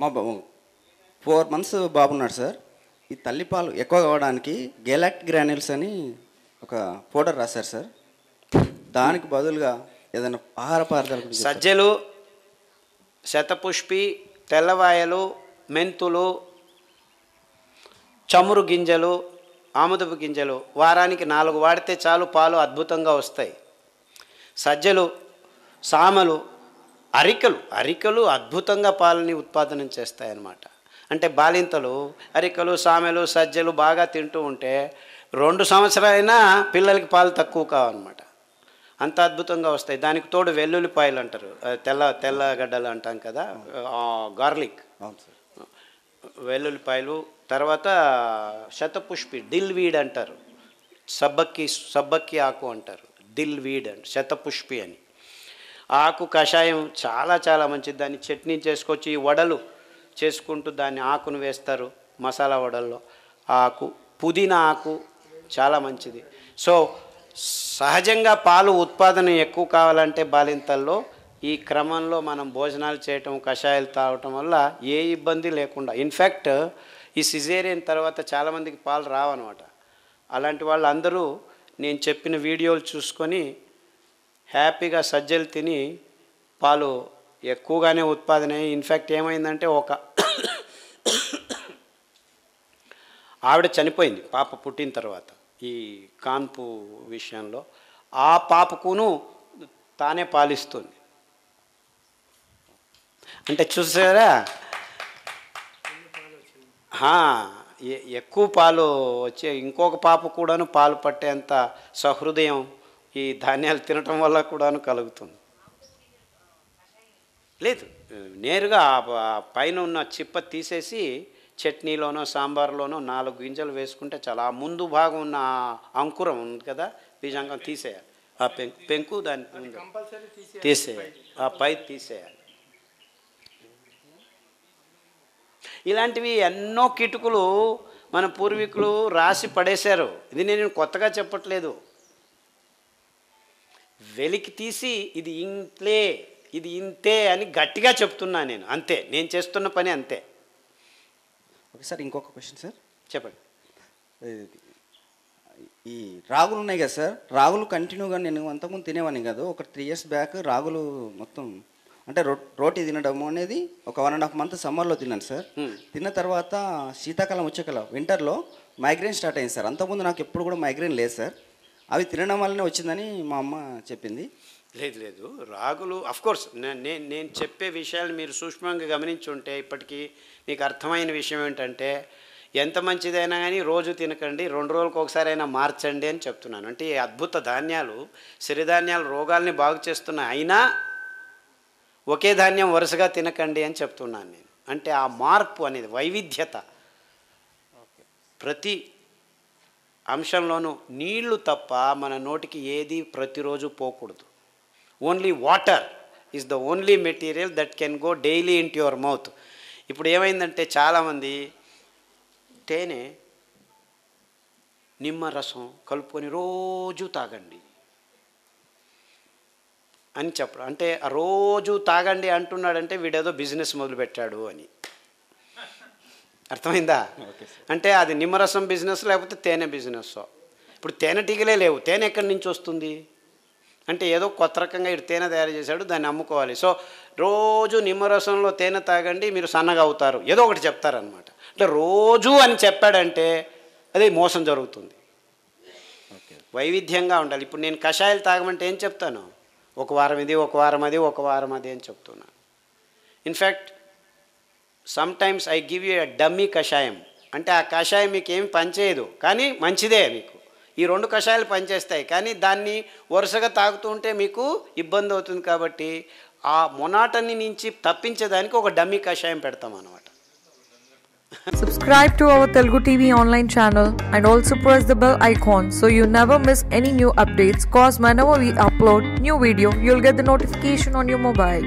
మా four months బాబున్నాడు sir. ఈ తల్లిపాలు ఎక్కువ కావడానికి గెలాక్ట్ గ్రాన్యూల్స్ అని ఒక పౌడర్ రాశారు సార్. దానికి బదులుగా ఏదైనా ఆహార పదార్థాలు సజ్జలు శతపుష్పి తెల్లవాయలు మెంతులు చమురు గింజలు ఆముదపు గింజలు వారానికి నాలుగు వాడితే చాలు పాలు అద్భుతంగా వస్తాయి. సజ్జలు సామలు అరికలు అరికలు అద్భుతంగా పాలని ఉత్పాదనం చేస్తాయన్నమాట. అంటే బాలింతలు అరికలు సామెలు సజ్జలు బాగా తింటూ ఉంటే రెండు సంవత్సరాలైనా పిల్లలకి పాలు తక్కువ కావన్నమాట. అంత అద్భుతంగా వస్తాయి. దానికి తోడు వెల్లుల్లిపాయలు అంటారు. తెల్ల తెల్లగడ్డలు అంటాం కదా గార్లిక్. వెల్లుల్లిపాయలు తర్వాత శతపుష్పి డిల్ వీడ్ అంటారు. సబ్బక్కి సబ్బక్కి ఆకు అంటారు. డిల్ వీడ్ అంట శతపుష్పి అని. ఆకు కషాయం చాలా చాలా మంచిది. దాన్ని చట్నీ చేసుకొచ్చి ఈ వడలు చేసుకుంటూ దాన్ని ఆకును వేస్తారు మసాలా వడల్లో. ఆకు పుదీనా ఆకు చాలా మంచిది. సో సహజంగా పాలు ఉత్పాదన ఎక్కువ కావాలంటే బాలింతల్లో ఈ క్రమంలో మనం భోజనాలు చేయటం కషాయాలు తాగటం వల్ల ఏ ఇబ్బంది లేకుండా ఇన్ఫ్యాక్ట్ ఈ సిజేరియన్ తర్వాత చాలామందికి పాలు రావన్నమాట. అలాంటి వాళ్ళందరూ నేను చెప్పిన వీడియోలు చూసుకొని హ్యాపీగా సజ్జలు తిని పాలు ఎక్కువగానే ఉత్పాదన అయ్యి ఇన్ఫ్యాక్ట్ ఏమైందంటే ఒక ఆవిడ చనిపోయింది పాప పుట్టిన తర్వాత. ఈ కాన్పు విషయంలో ఆ పాపకును తానే పాలిస్తుంది. అంటే చూసారా? ఎక్కువ పాలు వచ్చే ఇంకొక పాప కూడాను పాలు పట్టేంత సహృదయం ఈ ధాన్యాలు తినటం వల్ల కూడాను కలుగుతుంది. లేదు నేరుగా పైన ఉన్న చిప్ప తీసేసి చట్నీలోనో సాంబార్లోనో నాలుగు గింజలు వేసుకుంటే చాలా. ముందు భాగం ఉన్న అంకురం ఉంది కదా బీజాంగం తీసేయాలి. ఆ పెంకు పెంకు దాని తీసేయాలి. ఆ పై తీసేయాలి. ఇలాంటివి ఎన్నో కిటుకులు మన పూర్వీకులు రాసి పడేశారు. ఇది నేను కొత్తగా చెప్పట్లేదు. వెలికి తీసి ఇది ఇంతే ఇది ఇంతే అని గట్టిగా చెప్తున్నా నేను. అంతే. నేను చేస్తున్న పని అంతే. ఓకే సార్ ఇంకొక క్వశ్చన్ సార్. చెప్పండి. ఈ రాగులు ఉన్నాయి కదా సార్ రాగులు కంటిన్యూగా నేను అంతకుముందు తినేవాడిని కాదు. ఒక త్రీ ఇయర్స్ బ్యాక్ రాగులు మొత్తం అంటే రో రోటీ తినడము అనేది ఒక వన్ అండ్ హాఫ్ మంత్ సమ్మర్లో తిన్నాను సార్. తిన్న తర్వాత శీతాకాలం వచ్చేకాలం వింటర్లో మైగ్రేన్ స్టార్ట్ అయింది సార్. అంతకుముందు నాకు ఎప్పుడు కూడా మైగ్రేన్ లేదు సార్. అవి తినడం వల్లనే వచ్చిందని మా అమ్మ చెప్పింది. లేదు లేదు. రాగులు కోర్స్ నేను నేను చెప్పే విషయాలు మీరు సూక్ష్మంగా గమనించి ఉంటే ఇప్పటికీ మీకు అర్థమైన విషయం ఏంటంటే ఎంత మంచిదైనా కానీ రోజు తినకండి రెండు రోజులకు ఒకసారి అయినా మార్చండి అని చెప్తున్నాను. అంటే ఈ అద్భుత ధాన్యాలు సిరిధాన్యాలు రోగాల్ని బాగు చేస్తున్నాయి. అయినా ఒకే ధాన్యం వరుసగా తినకండి అని చెప్తున్నాను నేను. అంటే ఆ మార్పు అనేది వైవిధ్యత. ప్రతి అంశంలోనూ నీళ్ళు తప్ప మన నోటికి ఏది ప్రతిరోజు పోకూడదు. Only water is the only material that can go daily into your mouth ఇప్పుడు ఏమైందంటే చాలామంది తేనె నిమ్మ రసం కలుపుకొని రోజు తాగండి అని చెప్పడం. అంటే రోజు తాగండి అంటున్నాడంటే వీడేదో బిజినెస్ మొదలుపెట్టాడు అని. అర్థమైందా? అంటే అది నిమ్మరసం బిజినెస్ లేకపోతే తేనె బిజినెస్. ఇప్పుడు తేనెటీగలే లేవు. తేనె ఎక్కడి నుంచి వస్తుంది? అంటే ఏదో కొత్త రకంగా ఇటు తేనె తయారు చేశాడు దాన్ని అమ్ముకోవాలి. సో రోజు నిమ్మరసంలో తేనె తాగండి మీరు సన్నగా అవుతారు. ఏదో ఒకటి చెప్తారనమాట అంటే రోజు అని చెప్పాడంటే అది మోసం జరుగుతుంది. వైవిధ్యంగా ఉండాలి. ఇప్పుడు నేను కషాయాలు తాగమంటే ఏం చెప్తాను? ఒక వారం ఇది ఒక వారం అది ఒక వారం అది అని చెప్తున్నాను in fact sometimes I give you a dummy కషాయం. అంటే ఆ కషాయం మీకు ఏమి పనిచేయదు. కానీ మంచిదే మీకు. ఈ రెండు కషాయాలు పనిచేస్తాయి. కానీ దాన్ని వరుసగా తాగుతూ ఉంటే మీకు ఇబ్బంది అవుతుంది కాబట్టి ఆ మొనాటని నుంచి తప్పించేదానికి ఒక డమ్మీ కషాయం పెడతాం అనమాట subscribe to our Telugu TV online channel and also press the bell icon so you never miss any new updates cause my never we upload new video you'll get the notification on your mobile